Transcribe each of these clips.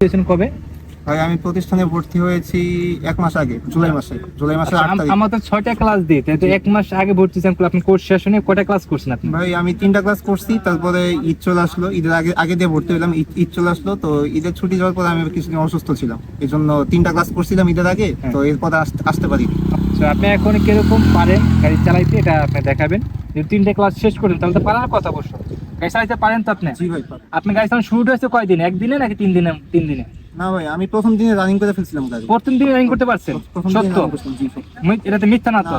হয়েছেন কবে? ভাই আমি প্রতিষ্ঠানে ভর্তি হয়েছি এক মাস আগে জুলাই মাসে জুলাই মাসের আট আম- তারিখ। আমার তো ছয়টা ক্লাস দিই তো এক মাস আগে ভর্তি ছিলাম আপনি কোর্স শেষ হয়ে কয়টা ক্লাস করছেন আপনি? ভাই আমি তিনটা ক্লাস করছি তারপরে ঈদ চলে আসলো ঈদের আগে আগে দিয়ে ভর্তি হলাম ঈদ চলে আসলো তো ঈদের ছুটি যাওয়ার পরে আমি কিছুদিন অসুস্থ ছিলাম এই জন্য তিনটা ক্লাস করছিলাম ঈদের আগে তো এরপরে আসতে- পারি তো আপনি এখন কীরকম পারেন গাড়ি চালাইতে এটা আপনি দেখাবেন। যদি তিনটে ক্লাস শেষ করেন তাহলে তো পারার কথা অবশ্য। গাড়ি চালাইতে পারেন তো আপনি? জি ভাই আপনি গাড়ি চালানো শুরু হয়েছে কয়দিনে? একদিনে নাকি তিন দিনে তিন দিনে? না ভাই আমি প্রথম দিনে রানিং করে ফেলছিলাম গাড়ি। প্রথম দিনে রানিং করতে পারছেন? সত্য। এটাতে মিথ্যা না তো।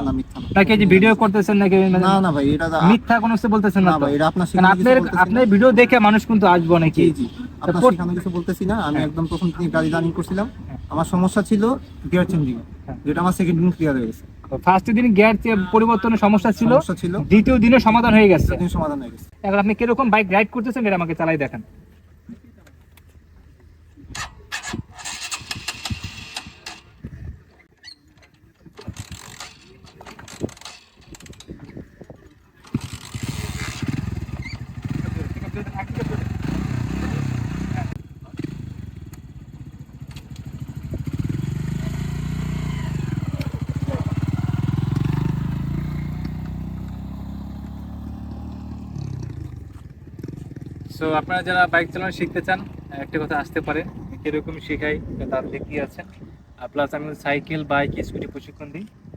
নাকি যে ভিডিও করতেছেন নাকি মানে না না ভাই এটা মিথ্যা কোনো কিছু বলতেছেন না ভাই এটা আপনার আপনার আপনার ভিডিও দেখে মানুষ কিন্তু আসব নাকি জি আপনার শেখানো কিছু বলতেছি না। আমি হ্যাঁ। একদম প্রথম দিনে গাড়ি রানিং করছিলাম। আমার সমস্যা ছিল গিয়ার চেঞ্জিং হ্যাঁ। যেটা আমার সেকেন্ড দিন ক্লিয়ার হয়ে গেছে। ফার্স্ট দিন গ্যার পরিবর্তনের সমস্যা ছিল। ছিল। দ্বিতীয় দিনে সমাধান হয়ে গেছে। সমাধান হয়ে গেছে। এখন আপনি কীরকম বাইক রাইড করতেছেন এটা আমাকে চালাই দেখান। সো আপনারা যারা বাইক চালানো শিখতে চান, একটা কথা আসতে পারেন কীরকম শেখাই তার দিক আছে। প্লাস আমি সাইকেল বাইক স্কুটি প্রশিক্ষণ দিই।